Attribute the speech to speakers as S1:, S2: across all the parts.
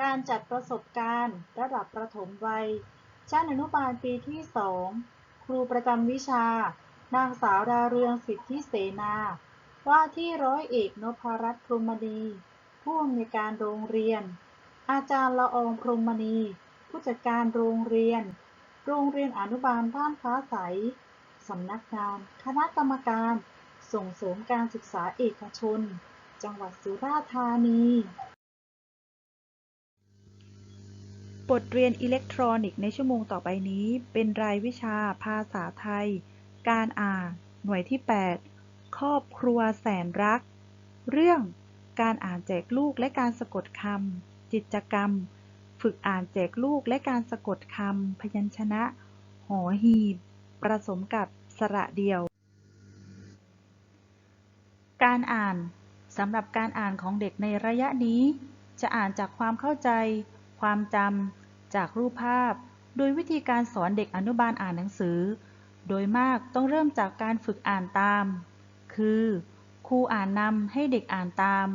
S1: การจัดประสบการณ์ ระดับประถมวัย ชั้นอนุบาลปีที่ 2 ครูประจำวิชา นางสาวดาเรืองสิทธิเสนา ว่าที่ร้อยเอกนพรัตน์พรหมณี ผู้อำนวยการโรงเรียน อาจารย์ละอองพรหมณี ผู้จัดการโรงเรียน โรงเรียนอนุบาลบ้านฟ้าใส สำนักงาน คณะกรรมการ ส่งเสริมการศึกษาเอกชน จังหวัดสุราษฎร์ธานี
S2: บทเรียนอิเล็กทรอนิกส์ในชั่วโมงต่อไปนี้ เป็นรายวิชาภาษาไทย การอ่าน หน่วยที่ 8 ครอบครัวแสนรัก เรื่องการอ่านแจกลูกและการสะกดคำกิจกรรม ฝึกอ่านแจกลูกและการสะกดคำพยัญชนะ หอหีบประสมกับสระเดียว การอ่านสำหรับการอ่านของเด็กในระยะนี้ จะอ่านจากความเข้าใจความจำ จากรูปภาพ โดยวิธีการสอนเด็กอนุบาลอ่านหนังสือ โดยมากต้องเริ่มจากการฝึกอ่านตาม คือครูอ่านนำให้เด็กอ่านตาม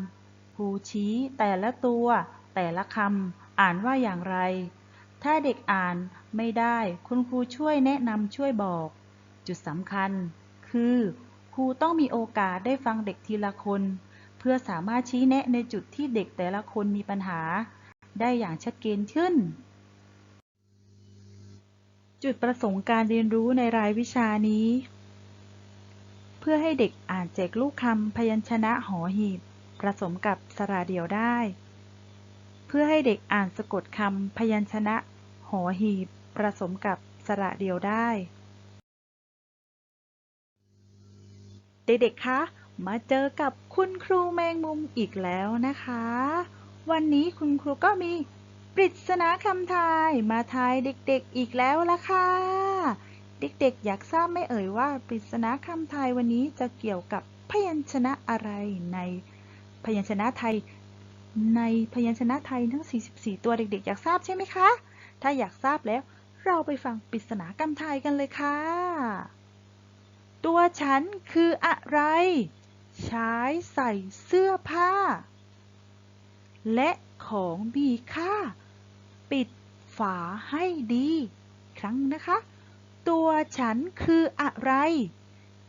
S2: ครูชี้แต่ละตัว แต่ละคำอ่านว่าอย่างไร ถ้าเด็กอ่านไม่ได้คุณครูช่วยแนะนำช่วยบอก จุดสำคัญ คือครูต้องมีโอกาสได้ฟังเด็กทีละคน เพื่อสามารถชี้แนะในจุดที่เด็กแต่ละคนมีปัญหา ได้อย่างชัดเจนขึ้น จุดประสงค์การเรียนรู้ในรายวิชานี้ เพื่อให้เด็กอ่านแจกลูกคำพยัญชนะหอหีบผสมกับสระเดี่ยวได้ เพื่อให้เด็กอ่านสะกดคำพยัญชนะหอหีบผสมกับสระเดี่ยวได้ เด็กๆ คะ มาเจอกับคุณครูแมงมุมอีกแล้วนะคะ วันนี้คุณครูก็มี ปริศนาคำทายมาทายเด็กๆอีกแล้วละค่ะ เด็กๆอยากทราบไม่เอ่ยว่าปริศนาคำทายวันนี้จะเกี่ยวกับพยัญชนะอะไรในพยัญชนะไทย ในพยัญชนะไทยทั้ง 44 ตัวเด็กๆ อยากทราบใช่ไหมคะ ถ้าอยากทราบแล้วเราไปฟังปริศนาคำทายกันเลยค่ะ ตัวฉันคืออะไร ใช้ใส่เสื้อผ้า และของมีค่า ฝาให้ดี ครั้งนะคะ ตัวฉันคืออะไร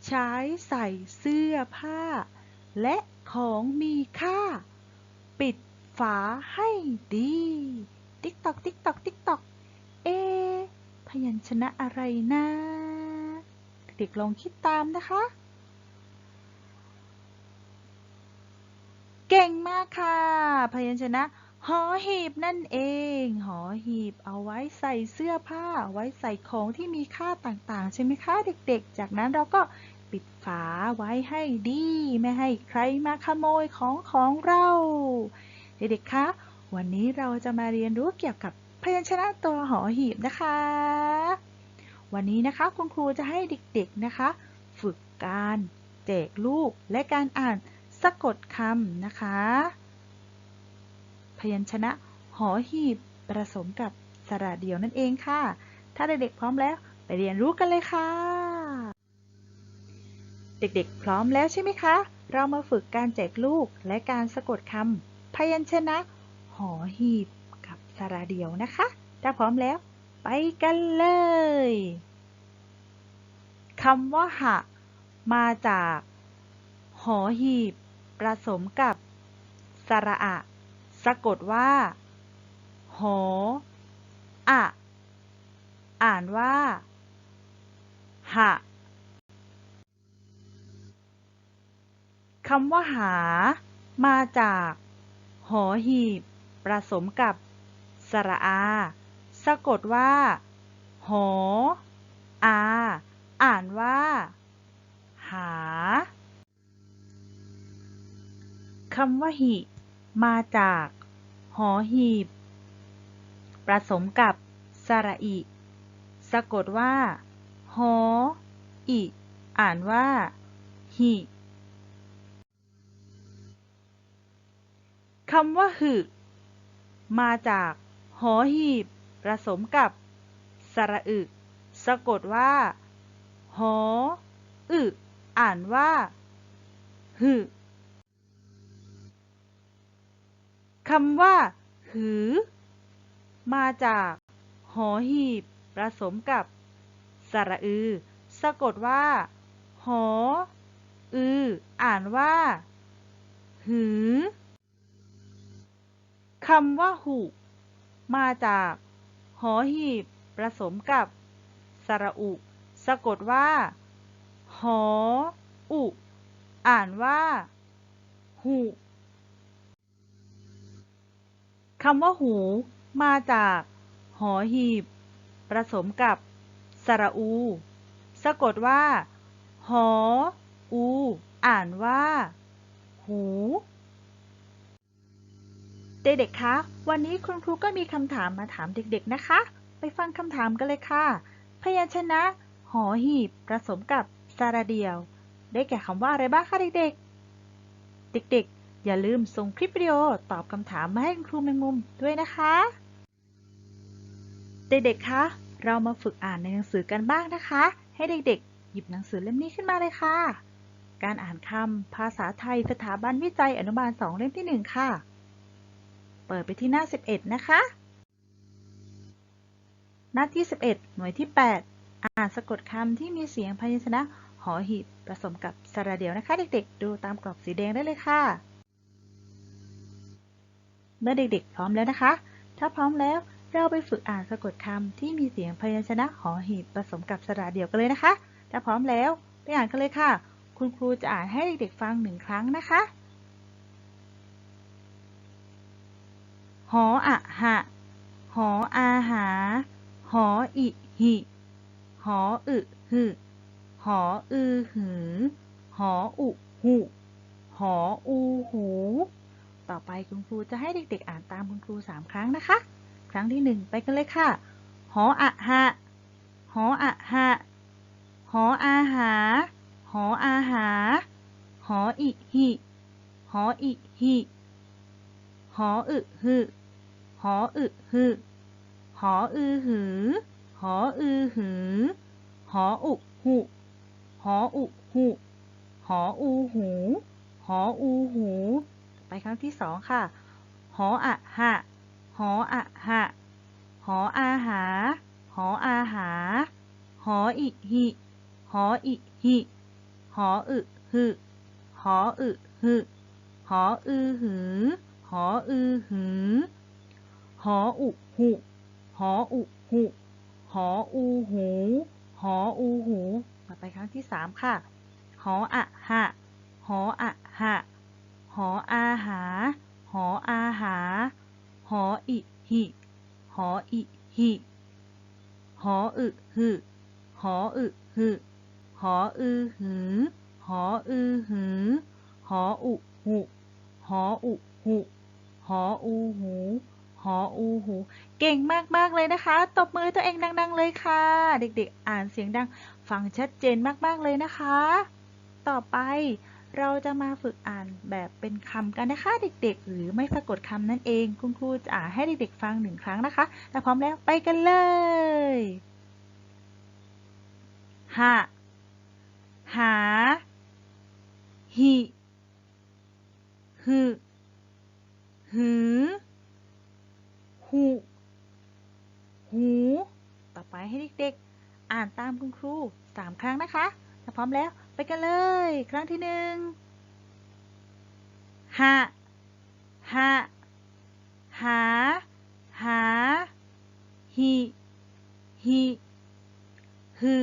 S2: ใช้ใส่เสื้อผ้า และของมีค่า ปิดฝาให้ดี ติ๊กตอกติ๊กตอกติ๊กตอกเอ พยัญชนะอะไรนะเด็กลองคิดตามนะคะ เก่งมากค่ะ พยัญชนะ หอหีบนั่นเอง หอหีบเอาไว้ใส่เสื้อผ้า ไว้ใส่ของที่มีค่าต่างๆ ใช่ไหมคะเด็กๆ จากนั้นเราก็ปิดฝาไว้ให้ดี ไม่ให้ใครมาขโมยของของเรา เด็กๆ คะ วันนี้เราจะมาเรียนรู้เกี่ยวกับพยัญชนะตัวหอหีบนะคะ วันนี้นะคะคุณครูจะให้เด็กๆนะคะ ฝึกการแจกลูกและการอ่านสะกดคำนะคะ ยัญชนะ หอหีบผสมกับสระเดียวนั่นเองค่ะ ถ้าเด็กๆพร้อมแล้วไปเรียนรู้กันเลยค่ะ เด็กๆ พร้อมแล้วใช่ไหมคะ เรามาฝึกการแจกลูกและการสะกดคำพยัญชนะ หอหีบกับสระเดียวนะคะ ถ้าพร้อมแล้ว ไปกันเลยคำว่าหะ มาจาก หอหีบผสมกับ สระอะ สะกดว่า หอ อะ อ่านว่า หะคำว่าหา มาจาก หอหีบผสมกับ สระอา สะกดว่า หอ อา อ่านว่า หาคำว่าหิ มาจาก หอหีบผสมกับ สระอิ สะกดว่า หอ อิ อ่านว่า หิคำว่าหึมาจาก หอหีบผสมกับ สระอึสะกดว่า หอ อึ อ่านว่าหึ คำว่า หือ มาจาก หอหีบผสมกับ สระอือ สะกดว่า หอ อือ อ่านว่า หือคำว่า หุ มาจาก หอหีบผสมกับ สระอุ สะกดว่า หอ อุ อ่านว่า หุ คำว่าหูมาจาก หอหีบผสมกับ สระอู สะกดว่า หอ อู อ่านว่า หู เด็กๆ คะ วันนี้คุณครูก็มีคำถามมาถามเด็กๆ นะคะ ไปฟังคำถามกันเลยค่ะ พยัญชนะ หอหีบผสมกับสระเดียว ได้แก่คำว่าอะไรบ้างคะเด็กๆ เด็กๆ อย่าลืมส่งคลิปวิดีโอตอบคำถามมาให้คุณครูแมงมุมด้วยนะคะ เด็กๆ คะ เรามาฝึกอ่านในหนังสือกันบ้างนะคะ ให้เด็กๆ หยิบหนังสือเล่มนี้ขึ้นมาเลยค่ะ การอ่านคำภาษาไทยสถาบันวิจัยอนุบาล 2 เล่มที่ 1 ค่ะ เปิดไปที่หน้า 11 นะคะ หน้าที่ 11 หน่วยที่ 8 อ่านสะกดคำที่มีเสียงพยัญชนะหอหีบผสมกับสระเดียวนะคะ เด็กๆ ดูตามกรอบสีแดงได้เลยค่ะ เมื่อเด็กๆ พร้อมแล้วนะคะ ถ้าพร้อมแล้วเราไปฝึกอ่านสะกดคำที่มีเสียงพยัญชนะหอหีบผสมกับสระเดียวกันเลยนะคะ ถ้าพร้อมแล้วไปอ่านกันเลยค่ะ คุณครูจะอ่านให้เด็กๆฟังหนึ่งครั้งนะคะ หออะหะ หออาหา หออิหิหออึหึหออือหือ หออุหุ หออูหู ต่อไปคุณครูจะให้เด็กๆ อ่านตามคุณครูสามครั้งนะคะ ครั้งที่หนึ่งไปกันเลยค่ะ หออะหะ หออะหะ หออาหา หออาหา หออิหิ หออิหิ หออึหึ หออึหึ หออือหือ หออือหือ หออุหุ หออุหุ หออูหู หออูหู ครั้งที่สองค่ะ หออะหะ หออะหะ หออาหา หออาหา หออิหิ หออิหิ หออึหึ หออึหึ หออือหือ หออือหือ หออุหุ หออุหุ หออูหู หออูหู ต่อไปครั้งที่สามค่ะ หออะหะ หออะหะ หออาหา หออาหา หออิหิ หออิหิ หออึหึหออึหึหออือหือ หออือหือ หออุหุ หออุหุ หออูหู หออูหู เก่งมาก ๆ เลยนะคะ ตบมือตัวเองดัง ๆ เลยค่ะ เด็ก ๆ อ่านเสียงดัง ฟังชัดเจนมาก ๆ เลยนะคะ ต่อไป เราจะมาฝึกอ่านแบบเป็นคำกันนะคะเด็กๆ หรือไม่สะกดคำนั่นเอง คุณครูจะอ่านให้เด็กๆฟังหนึ่งครั้งนะคะถ้าพร้อมแล้วไปกันเลยหะหาหิหืหือหูหู ต่อไปให้เด็กๆ อ่านตามคุณครูสามครั้งนะคะ พร้อมแล้ว ไปกันเลย ครั้งที่หนึ่งหะหะหา หา หิ หิ หื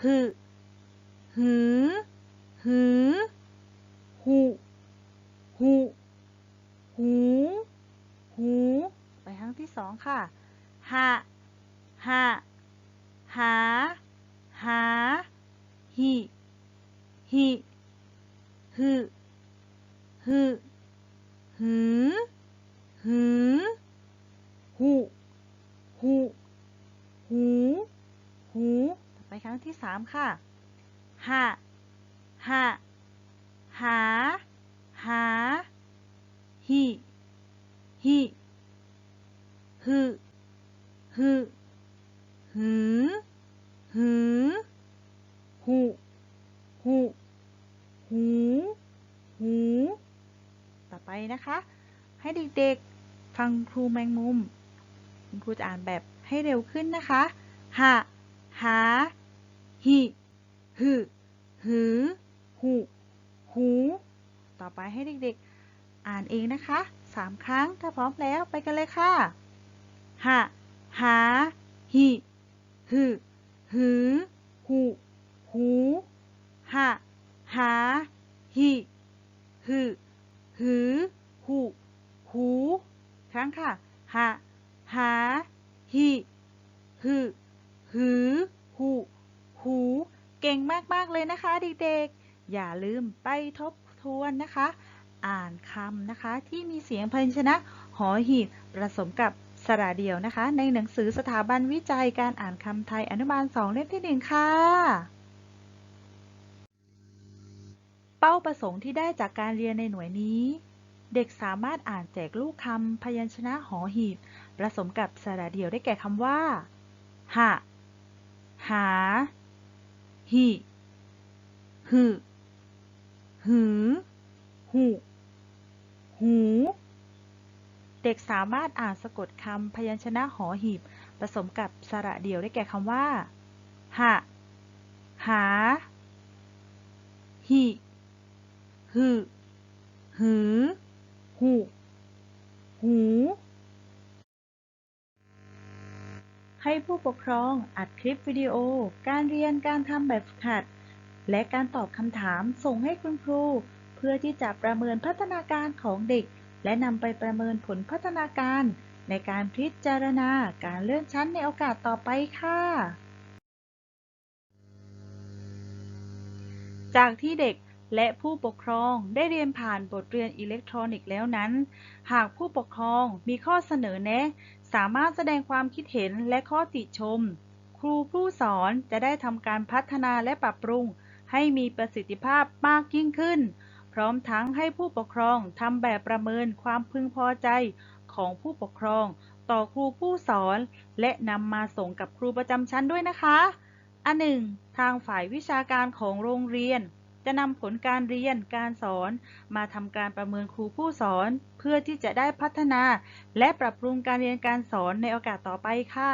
S2: หื หือ หือหุหุหู หู ไปครั้งที่สองค่ะหะหะหาหา หิหิหืหืหือหือหุหุหูหูต่อไปครั้งที่สามค่ะหะหะหาหาหิหิหืหืหือ หือ หุ หุ หู หู ต่อไป นะคะ ให้เด็กๆ ฟังครูแมงมุม คุณครูจะอ่านแบบให้เร็วขึ้นนะคะหะหา หิ หือหือหุหู ต่อไปให้เด็กๆ อ่านเองนะคะสามครั้ง ถ้าพร้อมแล้วไปกันเลยค่ะหะหา หิ หือหือหุหูหะหา หิ หือ หือ หุ หูครั้งค่ะ หะ หา หิ หือ หือ หุ หู เก่งมากๆเลยนะคะเด็กๆ อย่าลืมไปทบทวนนะคะ อ่านคำนะคะที่มีเสียงพยัญชนะ หอหีบผสมกับสระเดียวนะคะ ในหนังสือสถาบันวิจัยการอ่านคำไทยอนุบาล 2 เล่มที่ 1 ค่ะ เป้าประสงค์ที่ได้จากการเรียนในหน่วยนี้ เด็กสามารถอ่านแจกลูกคำพยัญชนะหอหีบผสมกับสระเดียวได้แก่คำว่า หะ หา หิหือหือ หุ หู เด็กสามารถอ่านสะกดคำพยัญชนะหอหีบผสมกับสระเดียวได้แก่คำว่า หะ หา หิ หือหือหุหู ให้ผู้ปกครองอัดคลิปวิดีโอ การเรียนการทำแบบฝึกหัด และการตอบคำถามส่งให้คุณครู เพื่อที่จะประเมินพัฒนาการของเด็ก และนำไปประเมินผลพัฒนาการ ในการพิจารณาการเลื่อนชั้นในโอกาสต่อไปค่ะจากที่เด็ก และผู้ปกครองได้เรียนผ่านบทเรียนอิเล็กทรอนิกส์แล้วนั้น หากผู้ปกครองมีข้อเสนอแนะ สามารถแสดงความคิดเห็นและข้อติชม ครูผู้สอนจะได้ทำการพัฒนาและปรับปรุง ให้มีประสิทธิภาพมากยิ่งขึ้น พร้อมทั้งให้ผู้ปกครองทำแบบประเมินความพึงพอใจของผู้ปกครอง ต่อครูผู้สอน และนำมาส่งกับครูประจำชั้นด้วยนะคะอันหนึ่งทางฝ่ายวิชาการของโรงเรียน จะนำผลการเรียนการสอน มาทำการประเมินครูผู้สอน เพื่อที่จะได้พัฒนา และปรับปรุงการเรียนการสอนในโอกาสต่อไปค่ะ